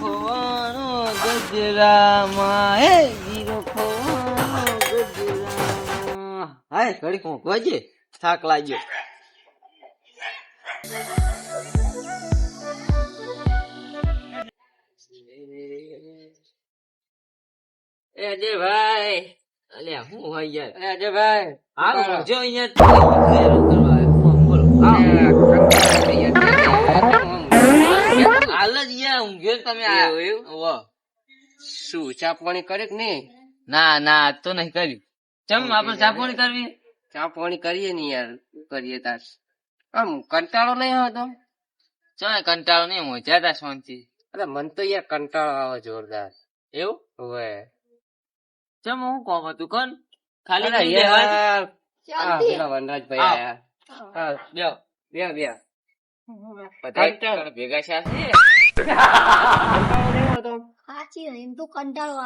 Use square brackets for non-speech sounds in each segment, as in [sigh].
ખોવાનો ગજરામાં. હે હીરો ખોવાનો ગજરામાં. હાય ઘડીક હું ગોજે થાક લાગ્યો. એ અજયભાઈ. અલ્યા હું હોય યાર? એ અજયભાઈ હા જો અહીંયા કરવા. બોલો. હાલ જ ઊંઘ્યો તમે. શું ચા પાણી કરે કે નહીં? ના ના આજ તો નહીં કર્યું. ચમ આપણે ચાપોણી કરવી? ચા પાણી કરીએ ને યાર કરીએ તાર. આમ કંટાળો નહીં આવતો ચાલ કંટાળો નહીં હું જ્યાદા શાંતિ. અરે મન તો યાર કંટાળો આવે જોરદાર. એવું? હવે. ચમ હું કોમ હતું કોણ? ખાલી યાર. પેલા વનરાજભાઈ. આયા. હા બેહો. બે બે. બધા ભેગા છે સાચી એમ તો કંટાળો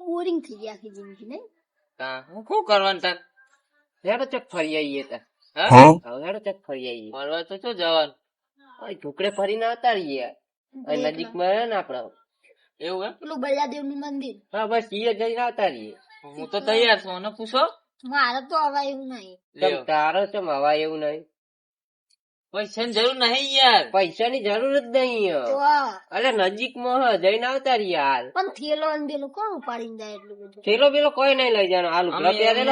બોરિંગ થઈ ગયા આખી જિંદગી ને તા, હું શું કરવાનું તાર હેડો ચક ફરી આવીએ તાર હા? હેડો ચક ફરી આવીએ ફરવા તો શું જવાનું આ ઢુકડે ફરીને આવતા રહીએ અહીં નજીકમાં હે ને આપડે એવું એમ પેલું બલ્લાદેવનું મંદિર હા બસ ઈએ જઈને આવતા રહીએ હું તો તૈયાર છું અને પૂછો મારે તો અવાય એવું નહીં તારો ચમ હવા એવું નહીં પૈસાની જરૂર નહીં યાર. પૈસાની જરૂર જ નહીં અરે નજીકમાં જઈને આવતા હાલ પણ થેલો અને બેલો કોણ ઉપાડીને જાય એટલું બધું? થેલો બેલો કોઈ નહીં લઈ જવાનો. હાલ અમે ત્યારે.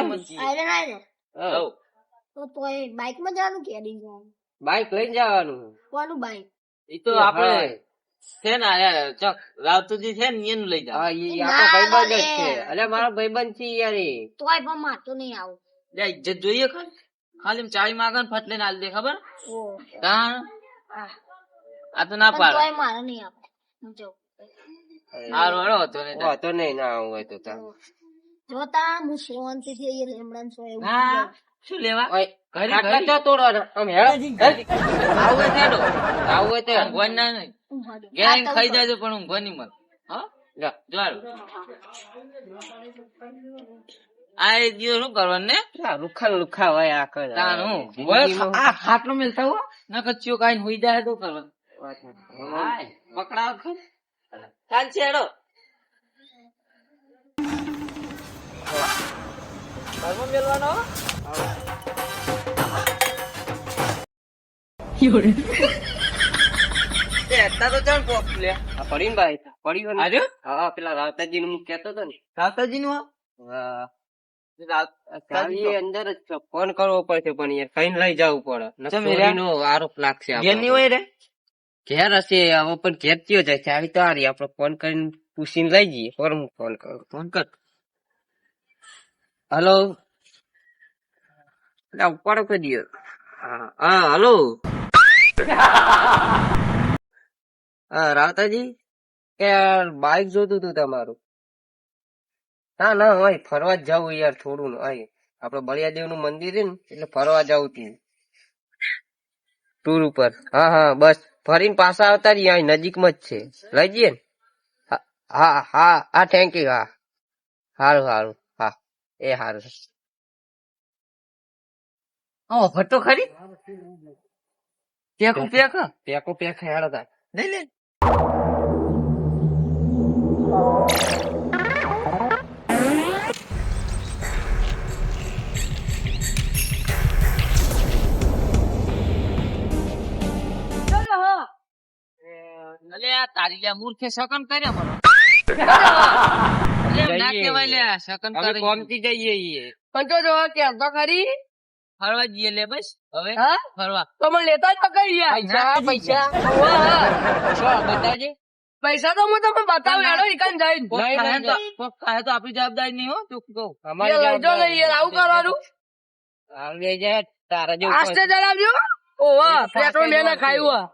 તો તોય બાઇકમાં જવાનું કે લઈ જવાનું? બાઈક લઈને જવાનું. કોનું બાઇક? એ તો આપણે છે ને ચક ચોક રાવતુજી છે ને એનું લઈ જાવ હા ઈ આપણો ભાઈબંધ જ છે. અરે મારો ભાઈબંધ છે યાર એ. તોય પણ મારતો નહીં આવું. લે ઇજ્જત જોઈએ ખાલી ખાલી ચાવી માંગે ને ફટ લઈને આલી દે ખબર? કારણ આ તો ના પણ પાડે. મારે નહીં આપે. હારું હેડો હતો ને હતો નહીં ના આવું હોય તો તા જોતા હું શાંતિથી અહીંયા લેમડા સોય એવું હા શું લેવા? ઓય, ઘરે ખાટલા ઘરે. ચો તોડવાના? આમ હેળો. આવું હોય તો હેડો. આવું હોય તો હેળો. ઊંઘવાનું ના નહીં. ઘેર ખાઈ જાજો પણ ઊંઘવાની મત હા? જા. જો. આ દિવસ શું કરવાનું ને? આ રૂખા ને રૂખા હોય આખો દાડો. તાણ આ ખાટલો મેલતા હો. ના કચ્યો કાઈ હોઈ જાય તો કરવાનું પકડાવ ખરી. હેડો મેલવાનો. આ પડીને ભાઈ પડી હા પેલા રાવતાજી નું કેતો હતો ને. રાવતાજીનું હો? અંદર ફોન કરવો પડશે પણ યાર કઈ લઈ જવું પડે. એ આરોપ લાગશે ઘેર આપણા ની હોય રે? ઘેર હશે હવે પણ ઘેર કયો જાય ચાવી તો હારી આપડે ફોન કરીને પૂછીને લઈ જઈએ. પર હું ફોન કરું? ફોન કર. હલો? એટલે ઉપાડો કરી હા હા હલો? [laughs] હા રાવતાજી કે બાઈક જોતું તું તમારું? ના ના હોય ફરવા જ જવું યાર થોડું ને હોય. આપડે બળિયાદેવનું મંદિર છે ને એટલે ફરવા જવું તું ટૂર ઉપર. હા હા બસ. ફરીને પાછા આવતા રહીએ અહીં નજીકમાં જ છે. લઈ જઈએ ને? હા હા હા થેન્ક યુ હા. સારું સારું હા. એ સારું ઓ ફટો ખરી? પેકો પેક પેકો પેક હેડો તાર. લઈ લે. અલે આ તારી લ્યા મૂર્ખે સકન મારો. ના કહેવાય લ્યા કરી જઈએ છીએ પણ તો જો કેમ તો ખરી? ફરવા જઈએ લે બસ હવે ફરવા. તો મને લેતા જ પકડી ગયા પૈસા તો હું તમને બતાવું હેડો તો કોક તો આપણી જવાબદારી નહીં હો તું કહું. અમારી લઈ જાઓ ને આવું કરવાનું. તારા જેવું આસ્તે જણાવજો. ઓવા પેટ્રોલ મેં ખાયું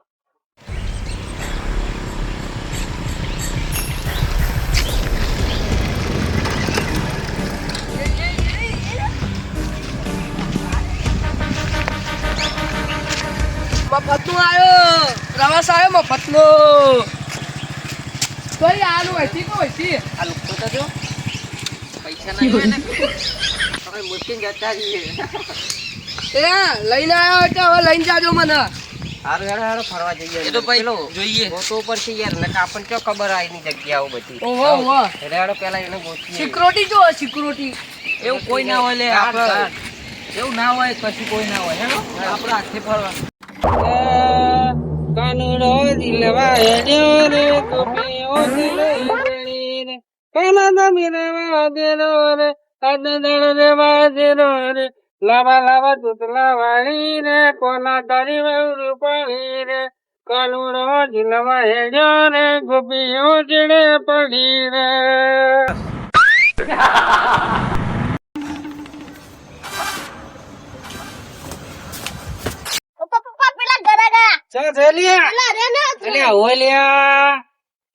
મફતનું આવ્યો. પ્રવાસ આવ્યો મફતનો. કોઈ આનું હસી કો હસી આ લોકો તો જો પૈસા ના હોય ને હવે મુશ્કેલ જતા રહીએ. એ લઈને આવ્યો એટલે હવે લઈને જાજો મને. હારું હેડો હેડો ફરવા જઈએ. એ તો ભાઈ જોઈએ. ગોતો ઉપર છે યાર નકર આપણને ક્યાં ખબર આ એની જગ્યાઓ બધી. ઓહો ઓહો. હેડો હેડો પેલા એને સિક્યુરિટી જો સિક્યુરિટી. એવું કોઈ ના હોય લે આપણે- એવું ના હોય કશું કોઈ ના હોય આપણે હાથે ફરવા કાનુડો દિલવા હેડ્યો રે ગોપીઓ દિલઈ રે કાના દમીરવા વાદેલો રે અદદળ રે વાદેલો રે લાવા લાવા દૂતલા વાળી રે કોના તારી રૂપાળી રે કાનુડો દિલવા હેડ્યો રે ગોપીઓ ચડે પડી રે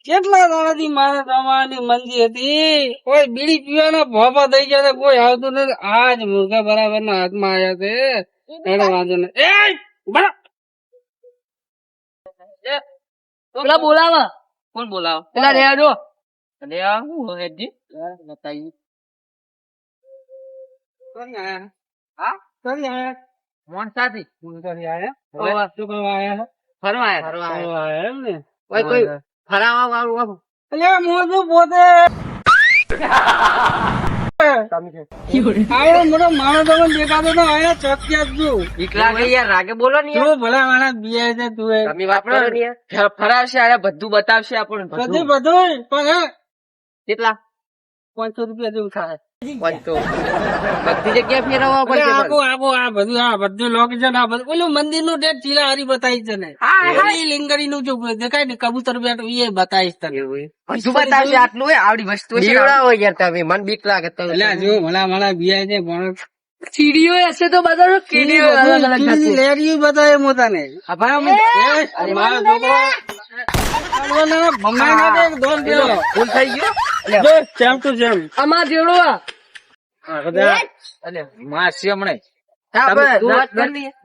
કેટલા દાડાથી મારે તમારી મંદી હતી? કોઈ બીડી પીવાના ભોપા થઈ ગયા કોઈ આવતું નથી. આજ મુર્ગા બરાબર ના હાથમાં આવ્યા છે. એને વાંધો નહીં. એ બરા પેલા બોલાવા. કોણ બોલાવો? પેલા રહ્યા જો રહ્યા હું હેજી બતાવી. કરી આયા? હા? કરી આયા? મોન સાથી? હું આયા? શું કરવા આયા ફરવા આયા ફરવા આયા એમ ને? કોઈ કોઈ ફરાવા વાળું આમ અલ્યા મોઢું પોતે? કેટલા? પાંચસો રૂપિયા જેવું થાય. બધી જગ્યાએ ફેરવવા અરે પડશે આખું આખું આ બધું આ બધું લોકેશન આ બધું. ઓલું મંદિરનું ડેટ ચીલા હારી બતાવી છે ને ઓલી નું જો દેખાય ને કબૂતર બેઠું એ બતાવીશ તને. એવું બતાવશે? આટલું હોય આવડી વસ્તુ છે બીવડાવો યાર તમે. મને બીક લાગે તમે એટલે જો ભલા માણા બિયાય છે પણ સીડીઓ હશે તો હશે લેરિયું બતાવે મોતાને આ ભાઈ મારો છોકરો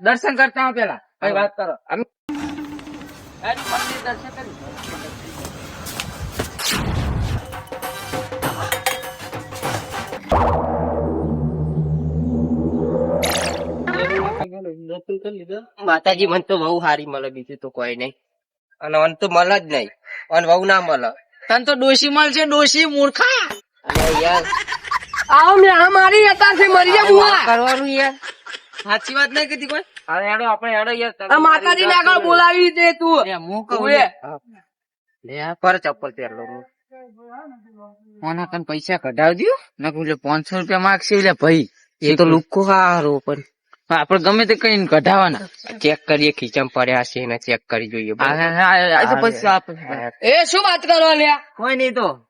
દર્શન કરતા હો પેલા. કઈ વાત કરો. દર્શન માતાજી મને તો બહુ સારી મળે બીજું તો કોઈ નહીં. અને અન તો મળે જ નહીં. અને વહુ ના મળે. તને તો ડોશી મળશે ડોશી મૂર્ખા. યાર. આવો મેં આ મારી હતા છે મરી જા બુઆ. કરવાનું યાર. સાચી વાત નહીં કીધી કોઈ? અરે હેડો આપણે હેડો યાર. આ માતાજી ને આગળ બોલાવી દે તું. હું કહું. લે. આ પર ચપ્પલ પહેરલો લો ઓના કન પૈસા કઢાવજો ન કુલે પાંચસો રૂપિયા માગશે એટલે ભાઈ. એ તો લુક્કો હારો પણ. આપડે ગમે તે કઈ કઢાવાના. ચેક કરીએ ખીચમ પડ્યા છે એને ચેક કરી જોઈએ એ શું વાત કરો લ્યા? કોઈ નહીં તો.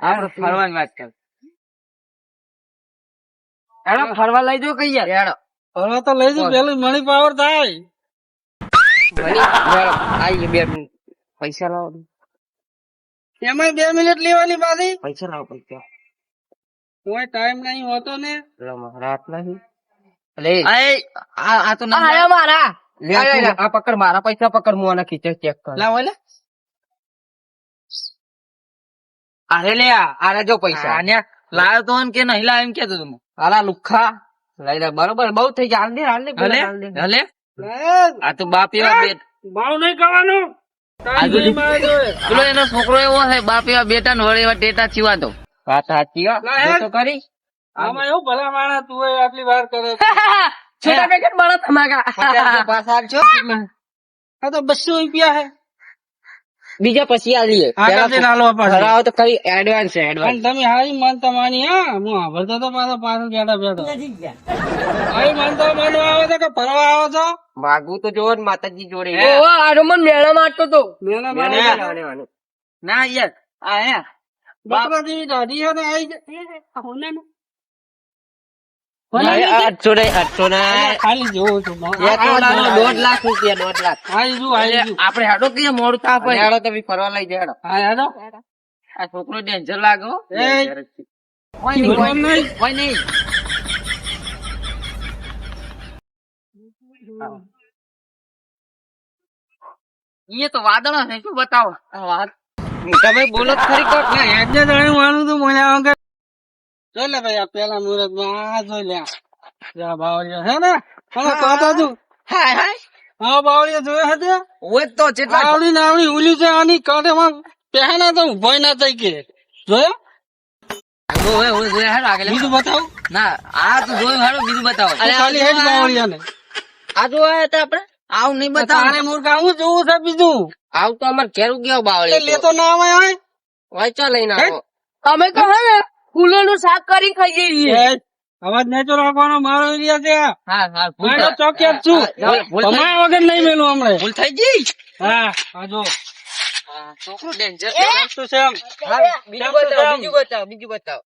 આપડે ફરવાની વાત કર. હેડો ફરવા લઈ જો કઈ યાર. હેડો. ફરવા તો લઈ જો પેલું મણી પાવર થાય. આઈએ બે મિનિટ. પૈસા લાવો. એમાં બે મિનિટ લેવાની પાછી. પૈસા લાવો પૈસા. કોઈ ટાઈમ નહીં હોતો ને. રાત નહીં આ એ, આ આ તો આ મારા. આ તું આ પકડ મારા પૈસા પકડ હું આના ખીચે ચેક કર. લાવો લે. અરે લે આ જો પૈસા. આને લાયો તો કે નહીં લાયો એમ કેતો તું આલા લુખા. લઈ લે બરોબર બહુ થઈ ગયા હાલ દે હાલ દે હલે દે. આ તો બાપ એવા બે ભાવ નહીં કરવાનું. પેલો એનો છોકરો એવો છે બાપ એવા બેટા ને વળે એવા ટેટા ચીવા તો વાત સાચી. તો કરી આમાં એવું ભલા માણસ તું આટલી વાર કરે [laughs] છોટા પેકેટ બड़ा ધમાકા પાછા આપજો. આ તો બસો રૂપિયા હે બીજા પછી આ લઈએ. આગળ પેલા જઈને હાલવા પાછું. ભરાવો તો કરી એડવાન્સ છે એડવાન્સ તમે હારી માનતા માની હા? હું તો પાછો પાછો બેઠા. બેઠો હારી માનતા માનવા આવો છો કે ફરવા આવો છો? માગવું તો જોવો ને માતાજી જોડે. ઓહો આ રમણ મેળા મારતો તો. મેળા મેને ના યાર આ હે. બાપા જેવી દાઢી હે ને આઈ. હોને આપડે હેડો કે મોડું થાપ અને તમે ફરવા લઈ જાય હેડો. આ છોકરો ડેન્જર લાગો નહીં એ તો વાદળો છે શું બતાવો? તમે બોલો ખરી કોક ને. એટલે જાણે માનું તું મને વગર જોઈ લે ભાઈ આ પેલા મુહૂર્તમાં આ જોઈ લે. જા બાવળીઓ હે ને? હા કહો તું હાય હાય. હા બાવળીઓ જોયા હતે ઓય તો જેટલા આવડી ને આવડી ઉલી છે આની કાંઠેમાં પહેના તો ઊભો ના થઈ કે. જોયો? ઓય ઓય ઓય હેડો આગળ. બીજું બતાવું. ના આ તો જોયું હેડો બીજું બતાવો. તું ખાલી હેડ બાવળિયાને. આ જોવા હતા આપણે? આવું નહીં બતાવો તારે મૂર્ખા હું જોવું છે બીજું? આવ તો અમાર ઘેર ગયો બાવળી લેતો ના આવે હોય. વાંચા લઈને આવો. અમે તો હે ને. ફૂલો નું શાક કરી ખાઈએ છીએ એ, અવાજ નેચો રાખવાનો મારો એરિયા છે. હા હા ભૂલ હું તો થઈ- ચોક્કસ છું. તમારા વગર નહીં મેલું હમણાં. ભૂલ થઈ ગઈ? હા આજો છોકરો ડેન્જર તો છે એમ. બીજું બતાવો બીજું બતાવો બીજું બતાવો.